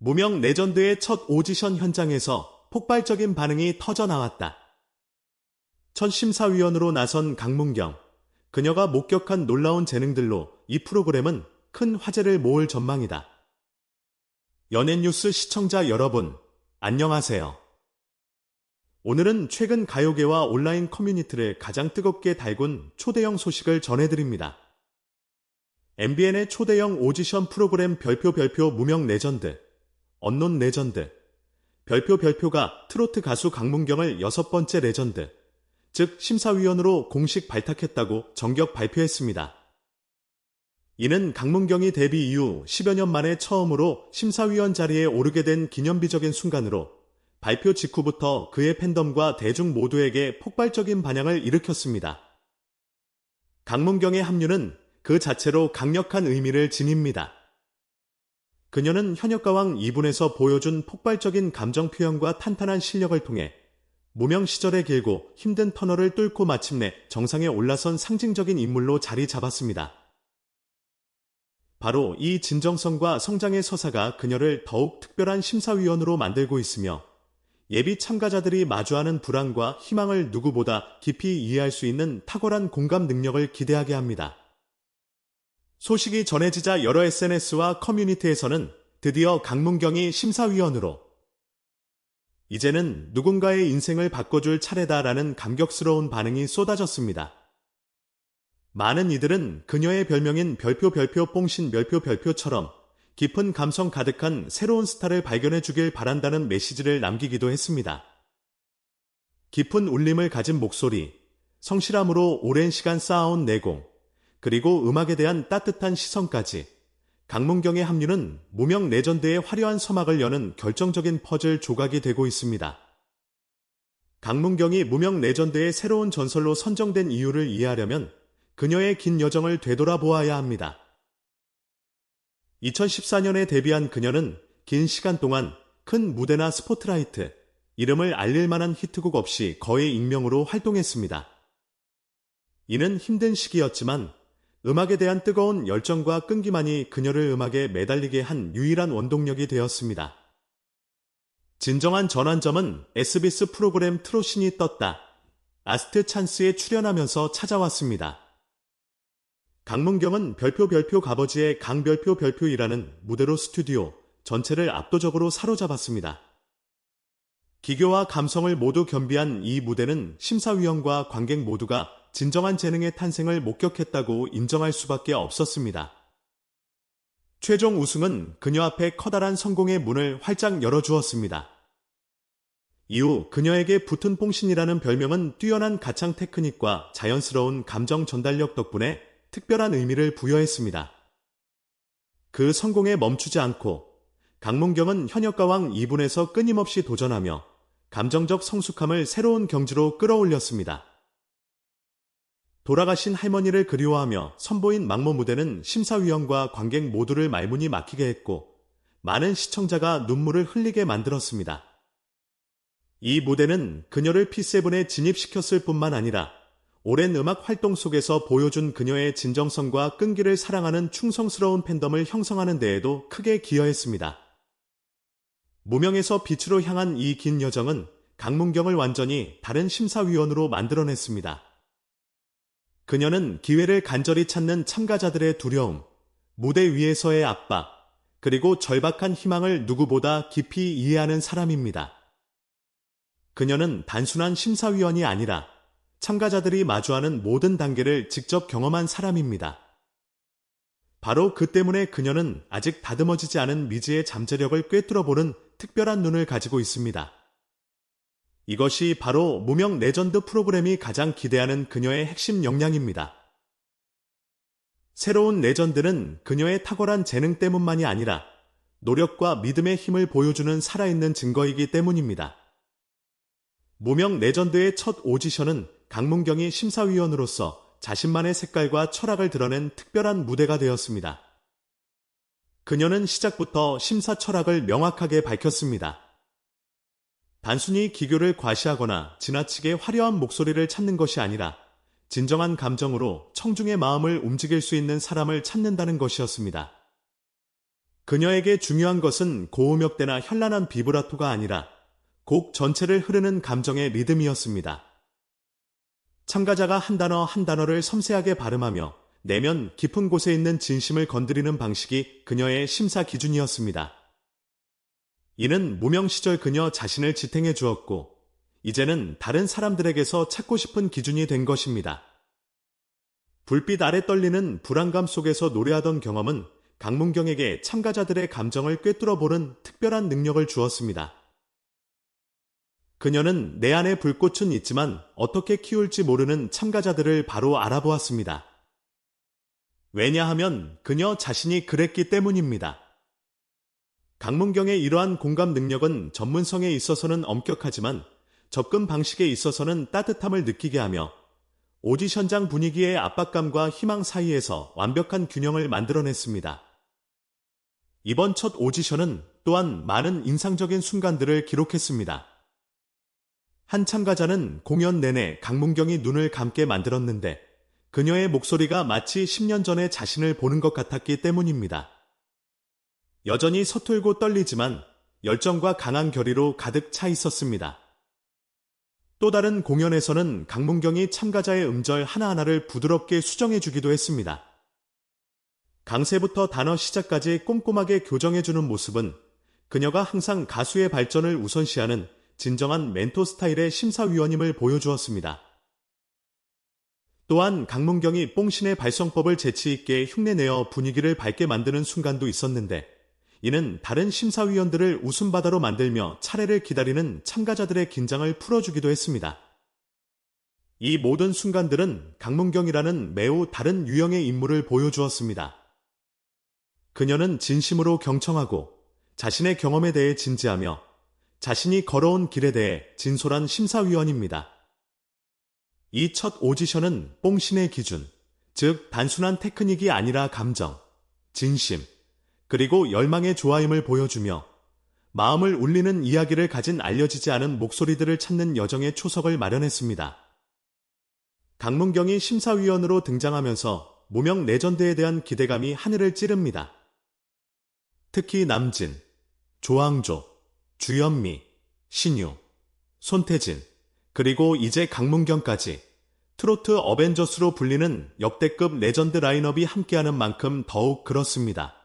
무명 레전드의 첫 오디션 현장에서 폭발적인 반응이 터져 나왔다. 첫 심사위원으로 나선 강문경. 그녀가 목격한 놀라운 재능들로 이 프로그램은 큰 화제를 모을 전망이다. 연예뉴스 시청자 여러분, 안녕하세요. 오늘은 최근 가요계와 온라인 커뮤니티를 가장 뜨겁게 달군 초대형 소식을 전해드립니다. MBN의 초대형 오디션 프로그램 별표 별표 무명 레전드, 언론 레전드, 별표 별표가 트로트 가수 강문경을 여섯 번째 레전드, 즉 심사위원으로 공식 발탁했다고 정격 발표했습니다. 이는 강문경이 데뷔 이후 10여 년 만에 처음으로 심사위원 자리에 오르게 된 기념비적인 순간으로 발표 직후부터 그의 팬덤과 대중 모두에게 폭발적인 반향을 일으켰습니다. 강문경의 합류는 그 자체로 강력한 의미를 지닙니다. 그녀는 현역가왕 2분에서 보여준 폭발적인 감정 표현과 탄탄한 실력을 통해 무명 시절의 길고 힘든 터널을 뚫고 마침내 정상에 올라선 상징적인 인물로 자리 잡았습니다. 바로 이 진정성과 성장의 서사가 그녀를 더욱 특별한 심사위원으로 만들고 있으며 예비 참가자들이 마주하는 불안과 희망을 누구보다 깊이 이해할 수 있는 탁월한 공감 능력을 기대하게 합니다. 소식이 전해지자 여러 SNS와 커뮤니티에서는 드디어 강문경이 심사위원으로 이제는 누군가의 인생을 바꿔줄 차례다라는 감격스러운 반응이 쏟아졌습니다. 많은 이들은 그녀의 별명인 별표 별표 뽕신 별표 별표처럼 깊은 감성 가득한 새로운 스타를 발견해 주길 바란다는 메시지를 남기기도 했습니다. 깊은 울림을 가진 목소리, 성실함으로 오랜 시간 쌓아온 내공, 그리고 음악에 대한 따뜻한 시선까지 강문경의 합류는 무명 레전드의 화려한 서막을 여는 결정적인 퍼즐 조각이 되고 있습니다. 강문경이 무명 레전드의 새로운 전설로 선정된 이유를 이해하려면 그녀의 긴 여정을 되돌아보아야 합니다. 2014년에 데뷔한 그녀는 긴 시간 동안 큰 무대나 스포트라이트, 이름을 알릴 만한 히트곡 없이 거의 익명으로 활동했습니다. 이는 힘든 시기였지만 음악에 대한 뜨거운 열정과 끈기만이 그녀를 음악에 매달리게 한 유일한 원동력이 되었습니다. 진정한 전환점은 SBS 프로그램 트로신이 떴다. 아스트 찬스에 출연하면서 찾아왔습니다. 강문경은 별표 별표 가버지의 강별표 별표이라는 무대로 스튜디오 전체를 압도적으로 사로잡았습니다. 기교와 감성을 모두 겸비한 이 무대는 심사위원과 관객 모두가 진정한 재능의 탄생을 목격했다고 인정할 수밖에 없었습니다. 최종 우승은 그녀 앞에 커다란 성공의 문을 활짝 열어주었습니다. 이후 그녀에게 붙은 뽕신이라는 별명은 뛰어난 가창 테크닉과 자연스러운 감정 전달력 덕분에 특별한 의미를 부여했습니다. 그 성공에 멈추지 않고 강문경은 현역가왕 2분에서 끊임없이 도전하며 감정적 성숙함을 새로운 경지로 끌어올렸습니다. 돌아가신 할머니를 그리워하며 선보인 막모 무대는 심사위원과 관객 모두를 말문이 막히게 했고 많은 시청자가 눈물을 흘리게 만들었습니다. 이 무대는 그녀를 P7에 진입시켰을 뿐만 아니라 오랜 음악 활동 속에서 보여준 그녀의 진정성과 끈기를 사랑하는 충성스러운 팬덤을 형성하는 데에도 크게 기여했습니다. 무명에서 빛으로 향한 이 긴 여정은 강문경을 완전히 다른 심사위원으로 만들어냈습니다. 그녀는 기회를 간절히 찾는 참가자들의 두려움, 무대 위에서의 압박, 그리고 절박한 희망을 누구보다 깊이 이해하는 사람입니다. 그녀는 단순한 심사위원이 아니라 참가자들이 마주하는 모든 단계를 직접 경험한 사람입니다. 바로 그 때문에 그녀는 아직 다듬어지지 않은 미지의 잠재력을 꿰뚫어보는 특별한 눈을 가지고 있습니다. 이것이 바로 무명 레전드 프로그램이 가장 기대하는 그녀의 핵심 역량입니다. 새로운 레전드는 그녀의 탁월한 재능 때문만이 아니라 노력과 믿음의 힘을 보여주는 살아있는 증거이기 때문입니다. 무명 레전드의 첫 오디션은 강문경이 심사위원으로서 자신만의 색깔과 철학을 드러낸 특별한 무대가 되었습니다. 그녀는 시작부터 심사 철학을 명확하게 밝혔습니다. 단순히 기교를 과시하거나 지나치게 화려한 목소리를 찾는 것이 아니라 진정한 감정으로 청중의 마음을 움직일 수 있는 사람을 찾는다는 것이었습니다. 그녀에게 중요한 것은 고음역대나 현란한 비브라토가 아니라 곡 전체를 흐르는 감정의 리듬이었습니다. 참가자가 한 단어 한 단어를 섬세하게 발음하며 내면 깊은 곳에 있는 진심을 건드리는 방식이 그녀의 심사 기준이었습니다. 이는 무명 시절 그녀 자신을 지탱해 주었고, 이제는 다른 사람들에게서 찾고 싶은 기준이 된 것입니다. 불빛 아래 떨리는 불안감 속에서 노래하던 경험은 강문경에게 참가자들의 감정을 꿰뚫어 보는 특별한 능력을 주었습니다. 그녀는 내 안에 불꽃은 있지만 어떻게 키울지 모르는 참가자들을 바로 알아보았습니다. 왜냐하면 그녀 자신이 그랬기 때문입니다. 강문경의 이러한 공감 능력은 전문성에 있어서는 엄격하지만 접근 방식에 있어서는 따뜻함을 느끼게 하며 오디션장 분위기의 압박감과 희망 사이에서 완벽한 균형을 만들어냈습니다. 이번 첫 오디션은 또한 많은 인상적인 순간들을 기록했습니다. 한 참가자는 공연 내내 강문경이 눈을 감게 만들었는데 그녀의 목소리가 마치 10년 전에 자신을 보는 것 같았기 때문입니다. 여전히 서툴고 떨리지만 열정과 강한 결의로 가득 차 있었습니다. 또 다른 공연에서는 강문경이 참가자의 음절 하나하나를 부드럽게 수정해주기도 했습니다. 강세부터 단어 시작까지 꼼꼼하게 교정해주는 모습은 그녀가 항상 가수의 발전을 우선시하는 진정한 멘토 스타일의 심사위원임을 보여주었습니다. 또한 강문경이 뽕신의 발성법을 재치있게 흉내내어 분위기를 밝게 만드는 순간도 있었는데 이는 다른 심사위원들을 웃음바다로 만들며 차례를 기다리는 참가자들의 긴장을 풀어주기도 했습니다. 이 모든 순간들은 강문경이라는 매우 다른 유형의 인물을 보여주었습니다. 그녀는 진심으로 경청하고 자신의 경험에 대해 진지하며 자신이 걸어온 길에 대해 진솔한 심사위원입니다. 이 첫 오디션은 뽕신의 기준, 즉 단순한 테크닉이 아니라 감정, 진심, 그리고 열망의 조화임을 보여주며 마음을 울리는 이야기를 가진 알려지지 않은 목소리들을 찾는 여정의 초석을 마련했습니다. 강문경이 심사위원으로 등장하면서 무명 레전드에 대한 기대감이 하늘을 찌릅니다. 특히 남진, 조항조, 주현미, 신유, 손태진, 그리고 이제 강문경까지 트로트 어벤져스로 불리는 역대급 레전드 라인업이 함께하는 만큼 더욱 그렇습니다.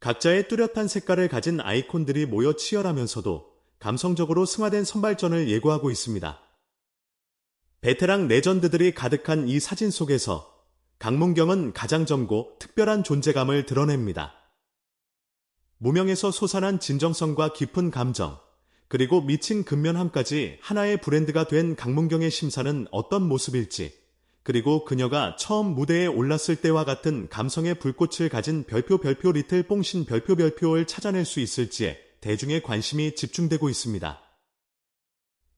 각자의 뚜렷한 색깔을 가진 아이콘들이 모여 치열하면서도 감성적으로 승화된 선발전을 예고하고 있습니다. 베테랑 레전드들이 가득한 이 사진 속에서 강문경은 가장 젊고 특별한 존재감을 드러냅니다. 무명에서 솟아난 진정성과 깊은 감정, 그리고 미친 근면함까지 하나의 브랜드가 된 강문경의 심사는 어떤 모습일지, 그리고 그녀가 처음 무대에 올랐을 때와 같은 감성의 불꽃을 가진 별표 별표 리틀 뽕신 별표 별표를 찾아낼 수 있을지에 대중의 관심이 집중되고 있습니다.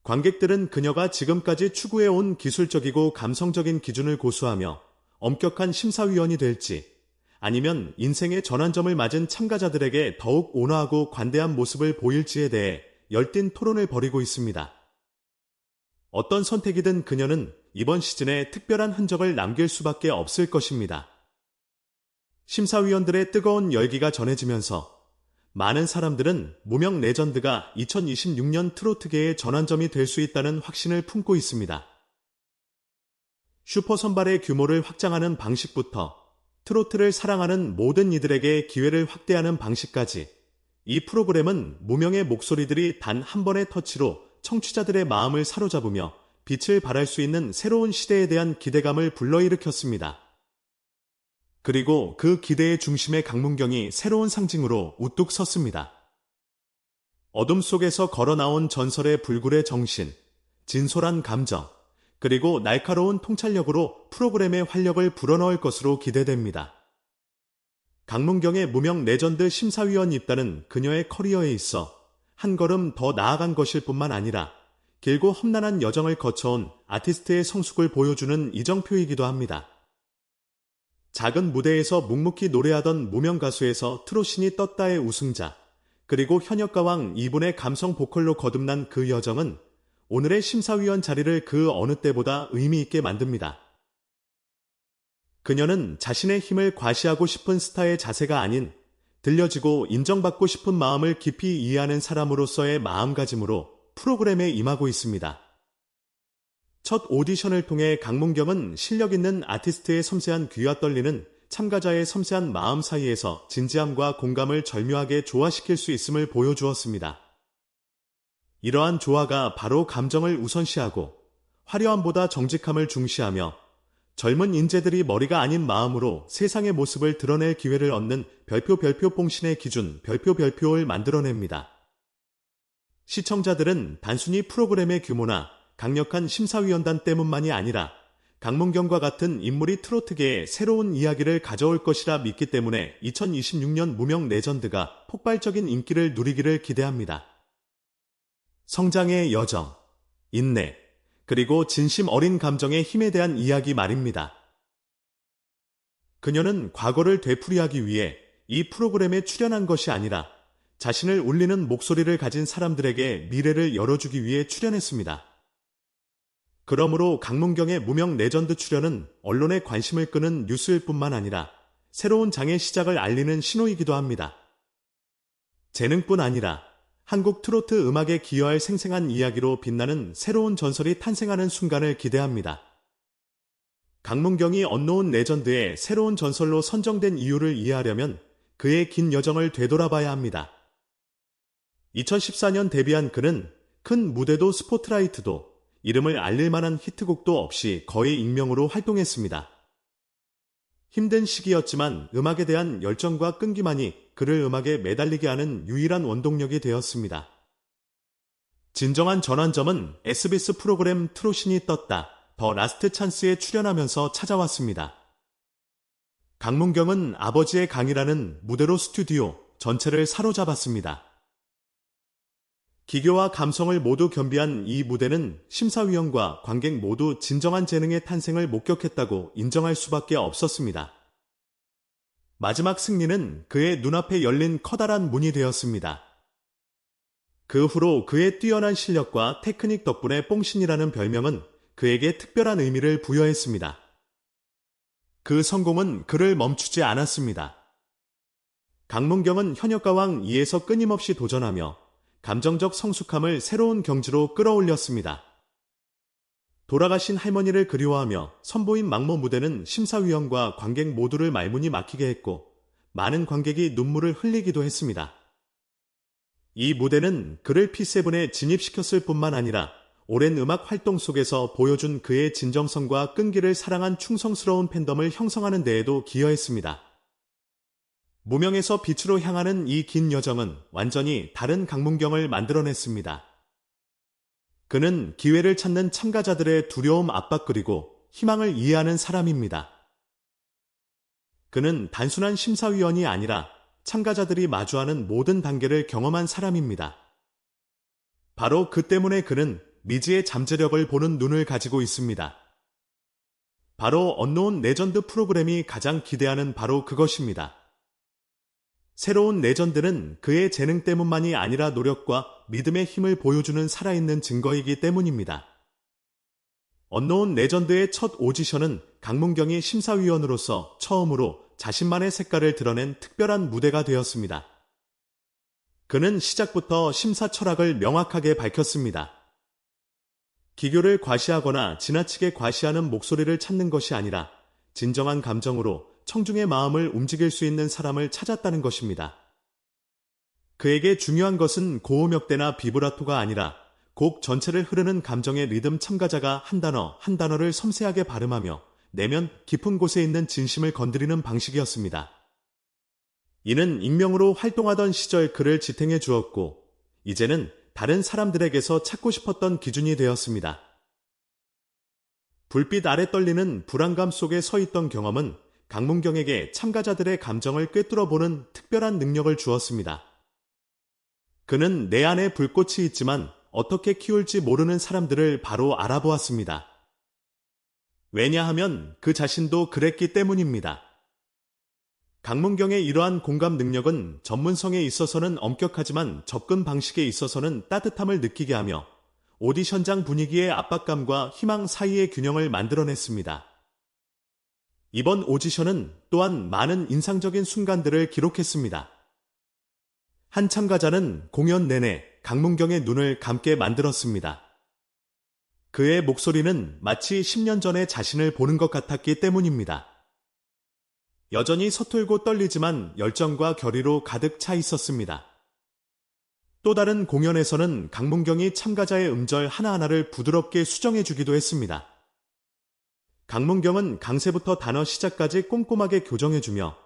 관객들은 그녀가 지금까지 추구해온 기술적이고 감성적인 기준을 고수하며 엄격한 심사위원이 될지 아니면 인생의 전환점을 맞은 참가자들에게 더욱 온화하고 관대한 모습을 보일지에 대해 열띤 토론을 벌이고 있습니다. 어떤 선택이든 그녀는 이번 시즌에 특별한 흔적을 남길 수밖에 없을 것입니다. 심사위원들의 뜨거운 열기가 전해지면서 많은 사람들은 무명 레전드가 2026년 트로트계의 전환점이 될 수 있다는 확신을 품고 있습니다. 슈퍼 선발의 규모를 확장하는 방식부터 트로트를 사랑하는 모든 이들에게 기회를 확대하는 방식까지 이 프로그램은 무명의 목소리들이 단 한 번의 터치로 청취자들의 마음을 사로잡으며 빛을 발할 수 있는 새로운 시대에 대한 기대감을 불러일으켰습니다. 그리고 그 기대의 중심에 강문경이 새로운 상징으로 우뚝 섰습니다. 어둠 속에서 걸어 나온 전설의 불굴의 정신, 진솔한 감정, 그리고 날카로운 통찰력으로 프로그램의 활력을 불어넣을 것으로 기대됩니다. 강문경의 무명 레전드 심사위원 입단은 그녀의 커리어에 있어 한 걸음 더 나아간 것일 뿐만 아니라 길고 험난한 여정을 거쳐온 아티스트의 성숙을 보여주는 이정표이기도 합니다. 작은 무대에서 묵묵히 노래하던 무명 가수에서 트로신이 떴다의 우승자, 그리고 현역가왕 이분의 감성 보컬로 거듭난 그 여정은 오늘의 심사위원 자리를 그 어느 때보다 의미 있게 만듭니다. 그녀는 자신의 힘을 과시하고 싶은 스타의 자세가 아닌 들려지고 인정받고 싶은 마음을 깊이 이해하는 사람으로서의 마음가짐으로 프로그램에 임하고 있습니다. 첫 오디션을 통해 강문경은 실력 있는 아티스트의 섬세한 귀와 떨리는 참가자의 섬세한 마음 사이에서 진지함과 공감을 절묘하게 조화시킬 수 있음을 보여주었습니다. 이러한 조화가 바로 감정을 우선시하고 화려함보다 정직함을 중시하며 젊은 인재들이 머리가 아닌 마음으로 세상의 모습을 드러낼 기회를 얻는 별표 별표 뽕신의 기준 별표 별표를 만들어냅니다. 시청자들은 단순히 프로그램의 규모나 강력한 심사위원단 때문만이 아니라 강문경과 같은 인물이 트로트계에 새로운 이야기를 가져올 것이라 믿기 때문에 2026년 무명 레전드가 폭발적인 인기를 누리기를 기대합니다. 성장의 여정, 인내, 그리고 진심 어린 감정의 힘에 대한 이야기 말입니다. 그녀는 과거를 되풀이하기 위해 이 프로그램에 출연한 것이 아니라 자신을 울리는 목소리를 가진 사람들에게 미래를 열어주기 위해 출연했습니다. 그러므로 강문경의 무명 레전드 출연은 언론의 관심을 끄는 뉴스일 뿐만 아니라 새로운 장의 시작을 알리는 신호이기도 합니다. 재능뿐 아니라 한국 트로트 음악에 기여할 생생한 이야기로 빛나는 새로운 전설이 탄생하는 순간을 기대합니다. 강문경이 언노운 레전드의 새로운 전설로 선정된 이유를 이해하려면 그의 긴 여정을 되돌아봐야 합니다. 2014년 데뷔한 그는 큰 무대도 스포트라이트도 이름을 알릴 만한 히트곡도 없이 거의 익명으로 활동했습니다. 힘든 시기였지만 음악에 대한 열정과 끈기만이 그를 음악에 매달리게 하는 유일한 원동력이 되었습니다. 진정한 전환점은 SBS 프로그램 트로신이 떴다. 더 라스트 찬스에 출연하면서 찾아왔습니다. 강문경은 아버지의 강이라는 무대로 스튜디오 전체를 사로잡았습니다. 기교와 감성을 모두 겸비한 이 무대는 심사위원과 관객 모두 진정한 재능의 탄생을 목격했다고 인정할 수밖에 없었습니다. 마지막 승리는 그의 눈앞에 열린 커다란 문이 되었습니다. 그 후로 그의 뛰어난 실력과 테크닉 덕분에 뽕신이라는 별명은 그에게 특별한 의미를 부여했습니다. 그 성공은 그를 멈추지 않았습니다. 강문경은 현역가왕 2에서 끊임없이 도전하며 감정적 성숙함을 새로운 경지로 끌어올렸습니다. 돌아가신 할머니를 그리워하며 선보인 막모 무대는 심사위원과 관객 모두를 말문이 막히게 했고 많은 관객이 눈물을 흘리기도 했습니다. 이 무대는 그를 P7에 진입시켰을 뿐만 아니라 오랜 음악 활동 속에서 보여준 그의 진정성과 끈기를 사랑한 충성스러운 팬덤을 형성하는 데에도 기여했습니다. 무명에서 빛으로 향하는 이 긴 여정은 완전히 다른 강문경을 만들어냈습니다. 그는 기회를 찾는 참가자들의 두려움 압박 그리고 희망을 이해하는 사람입니다. 그는 단순한 심사위원이 아니라 참가자들이 마주하는 모든 단계를 경험한 사람입니다. 바로 그 때문에 그는 미지의 잠재력을 보는 눈을 가지고 있습니다. 바로 언노운 레전드 프로그램이 가장 기대하는 바로 그것입니다. 새로운 레전드는 그의 재능 때문만이 아니라 노력과 믿음의 힘을 보여주는 살아있는 증거이기 때문입니다. 언노운 레전드의 첫 오디션은 강문경이 심사위원으로서 처음으로 자신만의 색깔을 드러낸 특별한 무대가 되었습니다. 그는 시작부터 심사 철학을 명확하게 밝혔습니다. 기교를 과시하거나 지나치게 과시하는 목소리를 찾는 것이 아니라 진정한 감정으로 청중의 마음을 움직일 수 있는 사람을 찾았다는 것입니다. 그에게 중요한 것은 고음역대나 비브라토가 아니라 곡 전체를 흐르는 감정의 리듬 참가자가 한 단어 한 단어를 섬세하게 발음하며 내면 깊은 곳에 있는 진심을 건드리는 방식이었습니다. 이는 익명으로 활동하던 시절 그를 지탱해 주었고 이제는 다른 사람들에게서 찾고 싶었던 기준이 되었습니다. 불빛 아래 떨리는 불안감 속에 서 있던 경험은 강문경에게 참가자들의 감정을 꿰뚫어 보는 특별한 능력을 주었습니다. 그는 내 안에 불꽃이 있지만 어떻게 키울지 모르는 사람들을 바로 알아보았습니다. 왜냐하면 그 자신도 그랬기 때문입니다. 강문경의 이러한 공감 능력은 전문성에 있어서는 엄격하지만 접근 방식에 있어서는 따뜻함을 느끼게 하며 오디션장 분위기의 압박감과 희망 사이의 균형을 만들어냈습니다. 이번 오디션은 또한 많은 인상적인 순간들을 기록했습니다. 한 참가자는 공연 내내 강문경의 눈을 감게 만들었습니다. 그의 목소리는 마치 10년 전에 자신을 보는 것 같았기 때문입니다. 여전히 서툴고 떨리지만 열정과 결의로 가득 차 있었습니다. 또 다른 공연에서는 강문경이 참가자의 음절 하나하나를 부드럽게 수정해 주기도 했습니다. 강문경은 강세부터 단어 시작까지 꼼꼼하게 교정해주며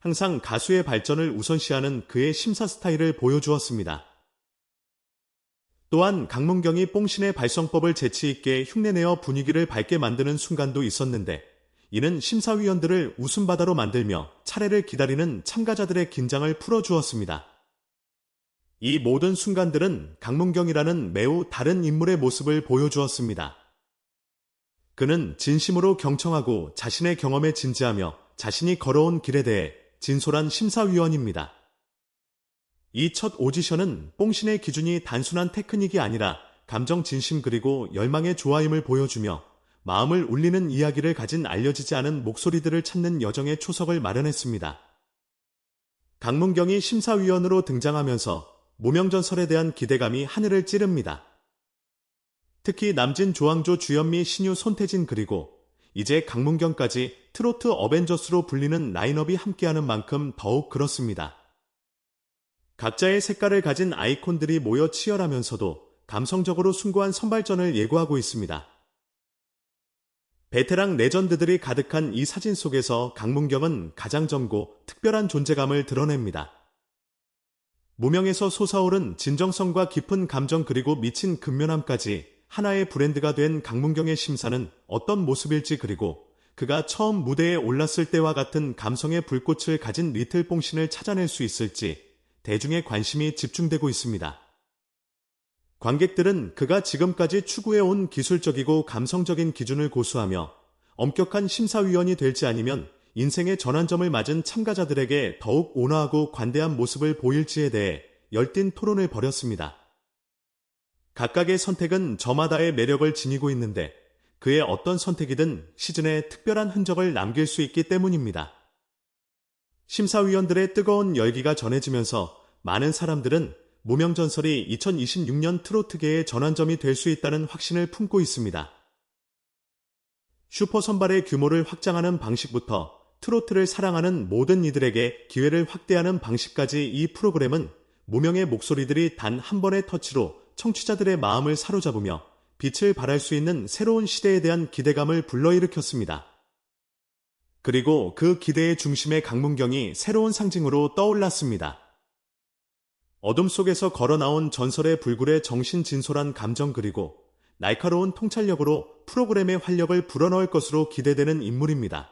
항상 가수의 발전을 우선시하는 그의 심사 스타일을 보여주었습니다. 또한 강문경이 뽕신의 발성법을 재치있게 흉내내어 분위기를 밝게 만드는 순간도 있었는데 이는 심사위원들을 웃음바다로 만들며 차례를 기다리는 참가자들의 긴장을 풀어주었습니다. 이 모든 순간들은 강문경이라는 매우 다른 인물의 모습을 보여주었습니다. 그는 진심으로 경청하고 자신의 경험에 진지하며 자신이 걸어온 길에 대해 진솔한 심사위원입니다. 이 첫 오디션은 뽕신의 기준이 단순한 테크닉이 아니라 감정 진심 그리고 열망의 조화임을 보여주며 마음을 울리는 이야기를 가진 알려지지 않은 목소리들을 찾는 여정의 초석을 마련했습니다. 강문경이 심사위원으로 등장하면서 무명전설에 대한 기대감이 하늘을 찌릅니다. 특히 남진 조항조 주현미 신유 손태진 그리고 이제 강문경까지 트로트 어벤져스로 불리는 라인업이 함께하는 만큼 더욱 그렇습니다. 각자의 색깔을 가진 아이콘들이 모여 치열하면서도 감성적으로 숭고한 선발전을 예고하고 있습니다. 베테랑 레전드들이 가득한 이 사진 속에서 강문경은 가장 젊고 특별한 존재감을 드러냅니다. 무명에서 솟아오른 진정성과 깊은 감정 그리고 미친 근면함까지 하나의 브랜드가 된 강문경의 심사는 어떤 모습일지 그리고 그가 처음 무대에 올랐을 때와 같은 감성의 불꽃을 가진 리틀 뽕신을 찾아낼 수 있을지 대중의 관심이 집중되고 있습니다. 관객들은 그가 지금까지 추구해온 기술적이고 감성적인 기준을 고수하며 엄격한 심사위원이 될지 아니면 인생의 전환점을 맞은 참가자들에게 더욱 온화하고 관대한 모습을 보일지에 대해 열띤 토론을 벌였습니다. 각각의 선택은 저마다의 매력을 지니고 있는데 그의 어떤 선택이든 시즌에 특별한 흔적을 남길 수 있기 때문입니다. 심사위원들의 뜨거운 열기가 전해지면서 많은 사람들은 무명전설이 2026년 트로트계의 전환점이 될 수 있다는 확신을 품고 있습니다. 슈퍼 선발의 규모를 확장하는 방식부터 트로트를 사랑하는 모든 이들에게 기회를 확대하는 방식까지 이 프로그램은 무명의 목소리들이 단 한 번의 터치로 청취자들의 마음을 사로잡으며 빛을 발할 수 있는 새로운 시대에 대한 기대감을 불러일으켰습니다. 그리고 그 기대의 중심에 강문경이 새로운 상징으로 떠올랐습니다. 어둠 속에서 걸어 나온 전설의 불굴의 정신 진솔한 감정 그리고 날카로운 통찰력으로 프로그램의 활력을 불어넣을 것으로 기대되는 인물입니다.